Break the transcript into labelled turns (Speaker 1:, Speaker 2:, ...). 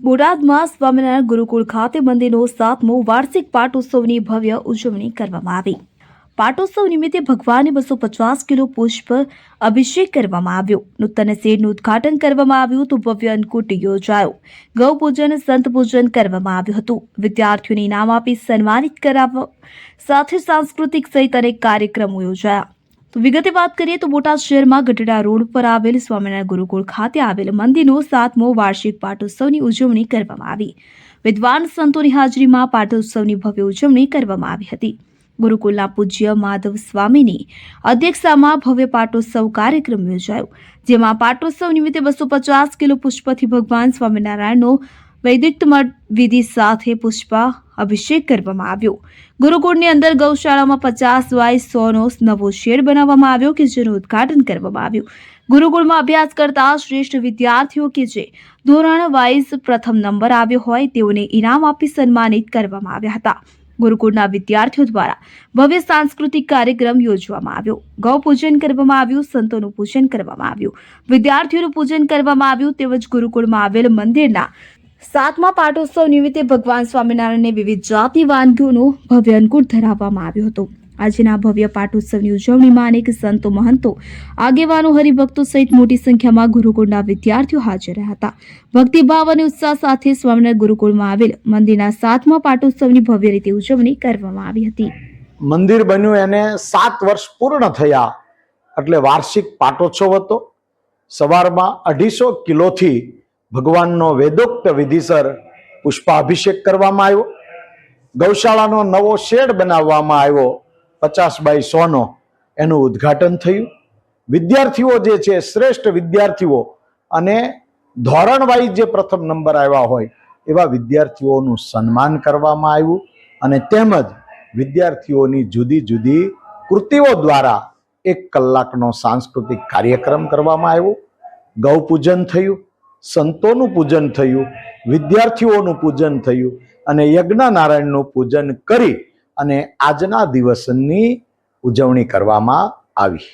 Speaker 1: બોટાદમાં સ્વામિનારાયણ ગુરુકુળ ખાતે મંદિરનો સાતમો વાર્ષિક પાટોત્સવની ભવ્ય ઉજવણી કરવામાં આવી. પાટોત્સવ નિમિત્તે ભગવાનને બસો પચાસ કિલો પુષ્પ અભિષેક કરવામાં આવ્યો. નૂતન શેડનું ઉદ્ઘાટન કરવામાં આવ્યું તો ભવ્ય અન્નકૂટ યોજાયો. ગૌ પૂજન સંત પૂજન કરવામાં આવ્યું હતું. વિદ્યાર્થીઓને ઇનામ આપી સન્માનિત કરાવવા સાથે સાંસ્કૃતિક સહિત અનેક કાર્યક્રમો યોજાયા. તો વિગતે વાત કરીએ તો બોટાદ શહેરમાં ગઢડા રોડ પર આવેલ સ્વામિનારાયણ ગુરુકુળ ખાતે આવેલ મંદિરનો સાતમો વાર્ષિક પાટોત્સવની ઉજવણી કરવામાં આવી. વિદ્વાન સંતોની હાજરીમાં પાટોત્સવની ભવ્ય ઉજવણી કરવામાં આવી હતી. ગુરુકુલના પૂજ્ય માધવ સ્વામીની અધ્યક્ષતામાં ભવ્ય પાટોત્સવ કાર્યક્રમ યોજાયો, જેમાં પાટોત્સવ નિમિત્તે બસો પચાસ કિલો પુષ્પથી ભગવાન સ્વામિનારાયણનો વૈદિક વિધિ સાથે પુષ્પા અભિષેક કરવામાં આવ્યો. ગુરુકુળની અંદર ગૌશાળામાં પચાસ બાય સોનો નવો શેડ બનાવવામાં આવ્યો કે જેનું ઉદ્ઘાટન કરવામાં આવ્યું. ગુરુકુળમાં અભ્યાસ કરતા શ્રેષ્ઠ વિદ્યાર્થીઓ કે જે ધોરણ વાઇઝ પ્રથમ નંબર આવ્યો હોય તેઓને ઇનામ આપી સન્માનિત કરવામાં આવ્યા હતા. ગુરુકુળના વિદ્યાર્થીઓ દ્વારા ભવ્ય સાંસ્કૃતિક કાર્યક્રમ યોજવામાં આવ્યો. ગૌ પૂજન કરવામાં આવ્યું, સંતોનું પૂજન કરવામાં આવ્યું. વિદ્યાર્થીઓનું પૂજન કરવામાં આવ્યું, તેમજ ગુરુકુળમાં આવેલ મંદિરના સાતમા પાટોત્સવ નિમિત્તે ભગવાન સ્વામિનારાયણને વિવિધ જાતિ વાનગીઓનું ભવ્ય અંકુટ ધરાવવામાં આવ્યો હતો. આજના ભવ્ય પાટોત્સવની ઉજવણીમાં અનેક સંતો, મહંતો, આગેવાનો, હરિભક્તો સહિત મોટી સંખ્યામાં ગુરુકુળના વિદ્યાર્થીઓ હાજર રહ્યા હતા. ભક્તિભાવ અને ઉત્સાહ સાથે સ્વામિનારાયણ ગુરુકુળમાં આવેલ મંદિરના સાતમા પાટોત્સવની ભવ્ય રીતે ઉજવણી કરવામાં આવી હતી.
Speaker 2: મંદિર બન્યું એને સાત વર્ષ પૂર્ણ થયા. એટલે વાર્ષિક પાટોત્સવ હતો. સવારમાં અઢીસો કિલોથી ભગવાનનો વેદોક્ત વિધિસર પુષ્પાભિષેક કરવામાં આવ્યો. ગૌશાળાનો નવો શેડ બનાવવામાં આવ્યો પચાસ બાય સોનો. એનું ઉદ્ઘાટન થયું. વિદ્યાર્થીઓ જે છે, શ્રેષ્ઠ વિદ્યાર્થીઓ અને ધોરણ વાઇઝ જે પ્રથમ નંબર આવ્યા હોય, એવા વિદ્યાર્થીઓનું સન્માન કરવામાં આવ્યું અને તેમજ વિદ્યાર્થીઓની જુદી જુદી કૃતિઓ દ્વારા એક કલાકનો સાંસ્કૃતિક કાર્યક્રમ કરવામાં આવ્યો. ગૌ પૂજન થયું. સંતોનું પૂજન થયું, વિદ્યાર્થીઓનું પૂજન થયું અને યજ્ઞનારાયણનું પૂજન કરી અને આજના દિવસની ઉજવણી કરવામાં આવી.